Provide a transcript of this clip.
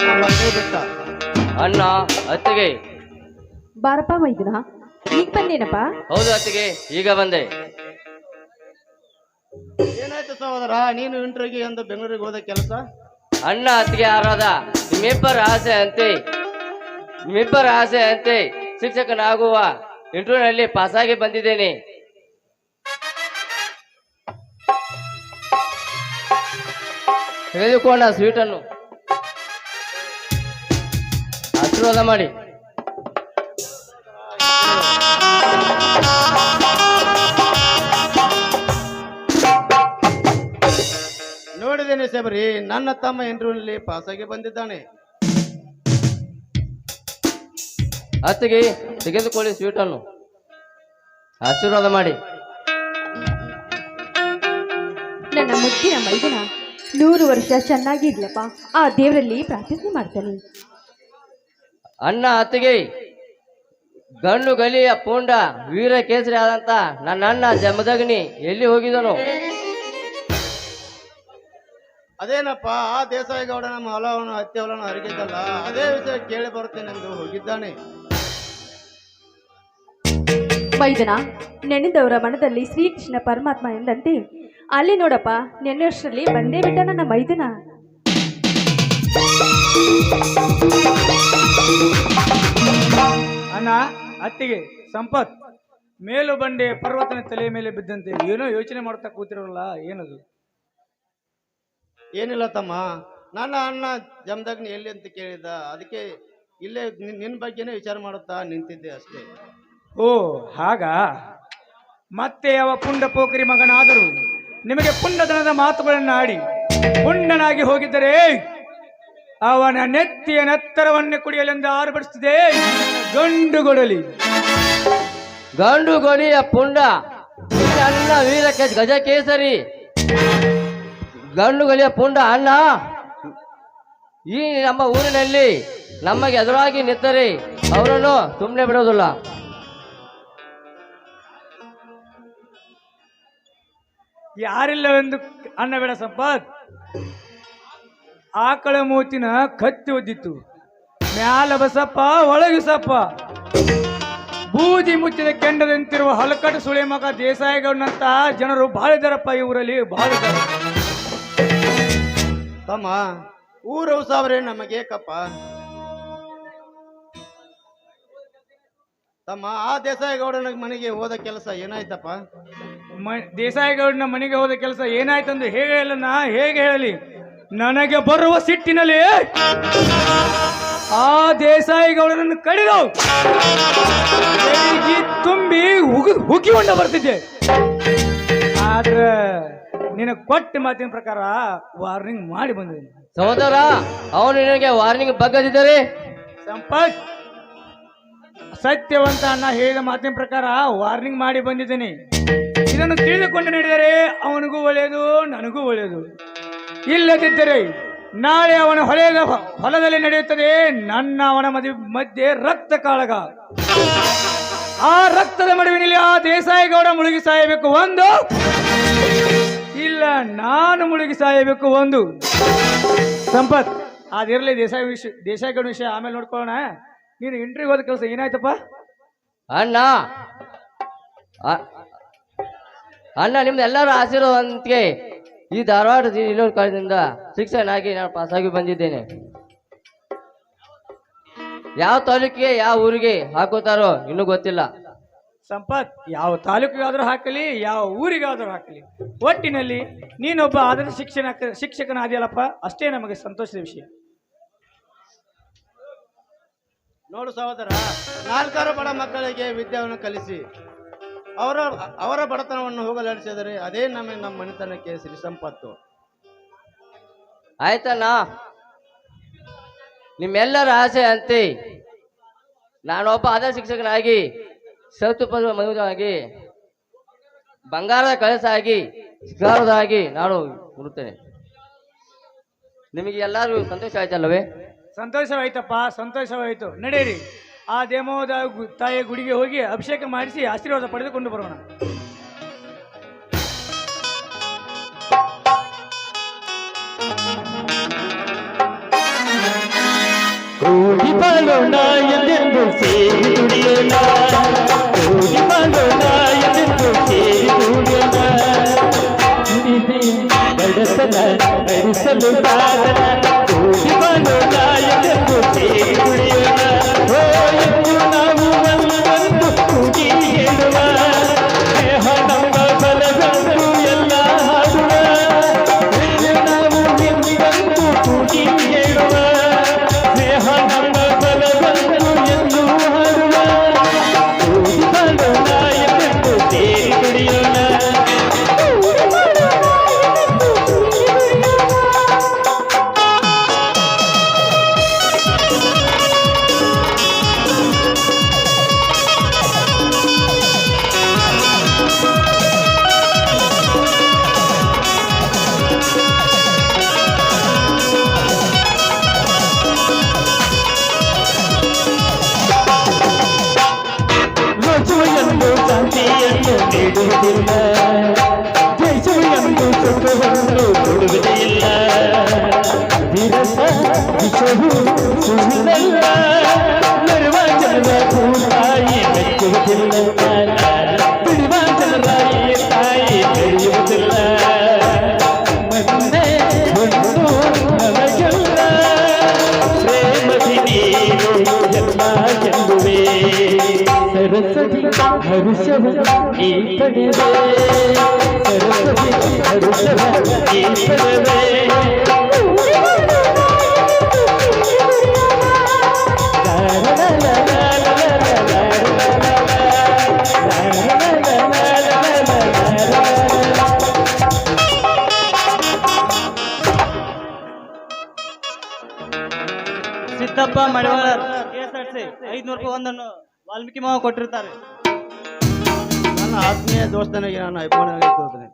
ಬಿಟ್ಟ ಅಣ್ಣ ಅತ್ತಿಗೆ. ಬಾರಪ್ಪ ಮೈದಿನ ಈಗ ಬಂದೇನಪ್ಪ? ಹೌದು ಅತ್ತಿಗೆ ಈಗ ಬಂದೆ. ಏನಾಯ್ತು ಸಹೋದರ? ನೀನು ಇಂಟ್ರಿಗೆ ಎಂದು ಬೆಂಗಳೂರಿಗೆ ಹೋದ ಕೆಲಸ? ಅಣ್ಣ ಅತ್ತಿಗೆ ಆರಾಧ. ನಿಮ್ಮಿಬ್ಬರ ಆಸೆ ಅಂತೆ. ನಿಮ್ಮಿಬ್ಬರ ಆಸೆ ಅಂತೆ. ಶಿಕ್ಷಕನಾಗುವ ಇಂಟರ್ವ್ಯೂನಲ್ಲಿ ಪಾಸಾಗಿ ಬಂದಿದ್ದೇನೆ. ತೆಗೆದುಕೊಂಡ ಸ್ವೀಟನ್ನು ಆಶೀರ್ವಾದ ಮಾಡಿ. ನೋಡಿದ್ದೇನೆ ಸಬರಿ ನನ್ನ ತಮ್ಮ ಇಂಟರ್ವ್ಯೂನಲ್ಲಿ ಪಾಸಾಗಿ ಬಂದಿದ್ದಾನೆ. ಅತ್ತಿಗೆ ತೆಗೆದುಕೊಳ್ಳಿ ಸ್ವೀಟನ್ನು ಆಶೀರ್ವಾದ ಮಾಡಿ. ನನ್ನ ಮುಚ್ಚಿನ ಮೈದಿನ ನೂರು ವರ್ಷ ಚೆನ್ನಾಗಿರ್ಲಪ್ಪ ಆ ದೇವರಲ್ಲಿ ಪ್ರಾರ್ಥನೆ ಮಾಡ್ತಾನೆ. ಅಣ್ಣ ಅತ್ತಿಗೆ ಗಣ್ಣು ಗಲಿಯ ಪೂಂಡ ವೀರ ಕೇಸರಿ ಆದಂತ ನನ್ನ ಅಣ್ಣ ಜಮದಗ್ನಿ ಎಲ್ಲಿ ಹೋಗಿದನು? ಅದೇನಪ್ಪ ಆ ದೇಸಾಯಿ ಗೌಡ ನಮ್ಮ ಹೊಲವನ್ನು ಹತ್ತಿ ಹೊಲವನ್ನು ಹರಿಗಿದ್ದಲ್ಲ ಅದೇ ವಿಷಯ ಕೇಳಿ ಬರುತ್ತೇನೆಂದು ಹೋಗಿದ್ದಾನೆ. ಮೈದನ ನೆನೆದವರ ಮನದಲ್ಲಿ ಶ್ರೀಕೃಷ್ಣ ಪರಮಾತ್ಮ ಎಂದಂತೆ ಅಲ್ಲಿ ನೋಡಪ್ಪ ನೆನೆಯಷ್ಟರಲ್ಲಿ ಬಂದೇ ಬಿಟ್ಟ ನನ್ನ ಮೈದನ ಅಣ್ಣ ಅತ್ತಿಗೆ ಸಂಪತ್ ಮೇಲು ಬಂಡೆ ಪರ್ವತನ ತಲೆ ಮೇಲೆ ಬಿದ್ದಂತೆ ಏನೋ ಯೋಚನೆ ಮಾಡ್ತಾ ಕೂತಿರೋಲ್ಲ ಏನದು? ಏನಿಲ್ಲ ತಮ್ಮ. ನನ್ನ ಅಣ್ಣ ಜಮದಗ್ನಿ ಎಲ್ಲಿ ಅಂತ ಕೇಳಿದ ಅದಕ್ಕೆ ಇಲ್ಲೇ ನಿನ್- ನಿನ್ ಬಗ್ಗೆನೇ ವಿಚಾರ ಮಾಡುತ್ತಾ ನಿಂತಿದ್ದೆ ಅಷ್ಟೇ. ಓ ಹಾಗ? ಮತ್ತೆ ಯಾವ ಪುಂಡ ಪೋಖರಿ ಮಗನಾದರೂ ನಿಮಗೆ ಪುಂಡತನದ ಮಾತುಗಳನ್ನು ಆಡಿ ಪುಂಡನಾಗಿ ಹೋಗಿದ್ದರೆ ಅವನ ನೆತ್ತಿಯ ನೆತ್ತರವನ್ನೇ ಕುಡಿಯಲೆಂದು ಆರ್ಭಟಿಸಿದೆ. ಗಂಡು ಗೊಡಲಿ ಗಂಡು ಗೊಡಿಯ ಪುಂಡ ಅಣ್ಣ ವೀರ ಗಜ ಕೇಸರಿ ಗಂಡು ಗಲಿಯ ಪುಂಡ ಅಣ್ಣ ಈ ನಮ್ಮ ಊರಿನಲ್ಲಿ ನಮಗೆ ಎದುರಾಗಿ ನಿಂತರೆ ಅವರನ್ನು ಸುಮ್ಮನೆ ಬಿಡೋದಿಲ್ಲ. ಯಾರಿಲ್ಲವೆಂದು ಅನ್ನಬೇಡ ಸಂಪತ್. ಆಕಳ ಮೂತಿನ ಕತ್ತಿ ಒದ್ದಿತ್ತು. ಮ್ಯಾಲ ಬಸಪ್ಪ ಒಳಗಿಸಪ್ಪ ಬೂದಿ ಮುಚ್ಚಿದ ಕೆಂಡದಂತಿರುವ ಹಲಕಟ್ಟು ಸುಳೆ ಮಗ ದೇಸಾಯಿಗೌಡನಂತ ಜನರು ಬಹಳ ಇದ್ದಾರಪ್ಪ ಈ ಊರಲ್ಲಿ ಬಹಳ ಇದ್ದಾರೆ ತಮ್ಮ ಊರು ಸಾವಿರ ನಮಗೆ ಕಪ್ಪ ತಮ್ಮ ಆ ದೇಸಾಯಿ ಗೌಡನ ಮನೆಗೆ ಹೋದ ಕೆಲಸ ಏನಾಯ್ತಪ್ಪ? ಮ- ದೇಸಾಯಿಗೌಡನ ಮನೆಗೆ ಹೋದ ಕೆಲಸ ಏನಾಯ್ತಂದು ಹೇಗೆ ಹೇಳಲ್ಲ ನಾ ಹೇಗೆ ಹೇಳಲಿ? ನನಗೆ ಬರುವ ಸಿಟ್ಟಿನಲ್ಲಿ ಆ ದೇಸಾಯಿಗಳನ್ನು ಕಡಿದು ಬೆಳಿಗ್ಗೆ ತುಂಬಿ ಉಗಿ ಉಗಿಕೊಂಡ ಬರ್ತಿದ್ದೆ. ಆದ್ರೆ ನಿನಗೆ ಕೊಟ್ಟ ಮಾತಿನ ಪ್ರಕಾರ ವಾರ್ನಿಂಗ್ ಮಾಡಿ ಬಂದಿದ್ದೀನಿ. ಸಹೋದರ ಅವನು ನಿನಗೆ ವಾರ್ನಿಂಗ್ ಬಗ್ಗದಿದ್ದಾರೆ? ಸಂಪತ್ ಸತ್ಯವಂತ ಅಣ್ಣ ಹೇಳಿದ ಮಾತಿನ ಪ್ರಕಾರ ವಾರ್ನಿಂಗ್ ಮಾಡಿ ಬಂದಿದ್ದೀನಿ. ಇದನ್ನು ತಿಳಿದುಕೊಂಡು ನಡೆದರೆ ಅವನಿಗೂ ಒಳ್ಳೆಯದು ನನಗೂ ಒಳ್ಳೆಯದು. ಇಲ್ಲದಿದ್ದರೆ ನಾಳೆ ಅವನ ಹೊಲೆಯ ಹೊಲದಲ್ಲಿ ನಡೆಯುತ್ತದೆ. ನನ್ನ ಅವನ ಮದುವೆ ಮಧ್ಯೆ ರಕ್ತ ಕಾಳಗ. ಆ ರಕ್ತದ ಮಡುವಿನಲ್ಲಿ ಆ ದೇಸಾಯಿಗೌಡ ಮುಳುಗಿ ಸಾಯಬೇಕು ಒಂದು. ಇಲ್ಲ, ನಾನು ಮುಳುಗಿ ಸಾಯಬೇಕು ಒಂದು. ಸಂಪತ್, ಅದಿರಲಿ ದೇಸಾಯಿ ವಿಷಯ ದೇಸಾಯಿಗೌಡ ವಿಷಯ ಆಮೇಲೆ ನೋಡ್ಕೊಳ್ಳೋಣ. ನೀನು ಇಂಟ್ರಿಗೆ ಹೋದ ಕೆಲಸ ಏನಾಯ್ತಪ್ಪ? ಅಣ್ಣ ಅಣ್ಣ, ನಿಮ್ದು ಎಲ್ಲರೂ ಆಶೀರ್ವಾದಂತಿಗೆ ಈ ಧಾರವಾಡ ಇನ್ನೂರು ಕಾಲೇಜಿಂದ ಶಿಕ್ಷಕನಾಗಿ ನಾನು ಪಾಸಾಗಿ ಬಂದಿದ್ದೇನೆ. ಯಾವ ತಾಲೂಕಿಗೆ ಯಾವ ಊರಿಗೆ ಹಾಕೋತಾರೋ ಇನ್ನೂ ಗೊತ್ತಿಲ್ಲ. ಸಂಪತ್ ಯಾವ ತಾಲೂಕಿಗಾದರೂ ಹಾಕಲಿ ಯಾವ ಊರಿಗಾದರೂ ಹಾಕಲಿ ಒಟ್ಟಿನಲ್ಲಿ ನೀನೊಬ್ಬ ಆದರ್ಶ ಶಿಕ್ಷಣ ಶಿಕ್ಷಕನಾದಿಯಲ್ಲಪ್ಪ ಅಷ್ಟೇ ನಮಗೆ ಸಂತೋಷದ ವಿಷಯ. ನೋಡು ಸಹೋದರ ನಾಲ್ಕಾರು ಬಡ ಮಕ್ಕಳಿಗೆ ವಿದ್ಯಾವನ್ನು ಕಲಿಸಿ. ಅವರ ಅವರ ಬಡತನವನ್ನು ಹೋಗಲಾಡಿಸಿದರೆ ಅದೇ ನಮ್ಮ ನಮ್ಮ ಮನೆತನಕ್ಕೆ ಸಿರಿ ಸಂಪತ್ತು. ಆಯ್ತಣ್ಣ? ನಿಮ್ಮೆಲ್ಲರ ಆಸೆ ಅಂತೆ. ನಾನೊಬ್ಬ ಆದ ಶಿಕ್ಷಕನಾಗಿ ಸೌತುಪದ ಮದುವಾಗಿ ಬಂಗಾರದ ಕಳಸಾಗಿ ಶಿಕಾರದಾಗಿ ನಾನು ಹುಡುತ್ತೇನೆ ನಿಮಗೆ ಎಲ್ಲರೂ ಸಂತೋಷ ಆಯ್ತಲ್ಲವೇ? ಸಂತೋಷವಾಯ್ತಪ್ಪ ಸಂತೋಷವಾಯಿತು. ನಡೀರಿ. ಆ ದೇಮೋದ ಗು- ತಾಯಿಯ ಗುಡಿಗೆ ಹೋಗಿ ಅಭಿಷೇಕ ಮಾಡಿಸಿ ಆಶೀರ್ವಾದ ಪಡೆದುಕೊಂಡು ಬರೋಣ. ಕೂಡಿ ಬಾಳೋಣ ಕೂಡಿ ನಡೆಸಲು Yeah. ಹರುಷವ ಈ ಪಡೆವೆ ಸರಸ್ವತಿ ಹರುಷವ ಈ ಪಡೆವೆ ಸಿದ್ದಪ್ಪ ಐದ್ನೂರು ರೂಪಾಯಿ ಒಂದನ್ನು ವಾಲ್ಮೀಕಿ ಮಾವ ಕೊಟ್ಟಿರ್ತಾರೆ. ನನ್ನ ಆತ್ಮೀಯ ದೋಸ್ತನಿಗೆ ನಾನು ಅಭಿಮಾನವಾಗಿ ತೋರ್ತೇನೆ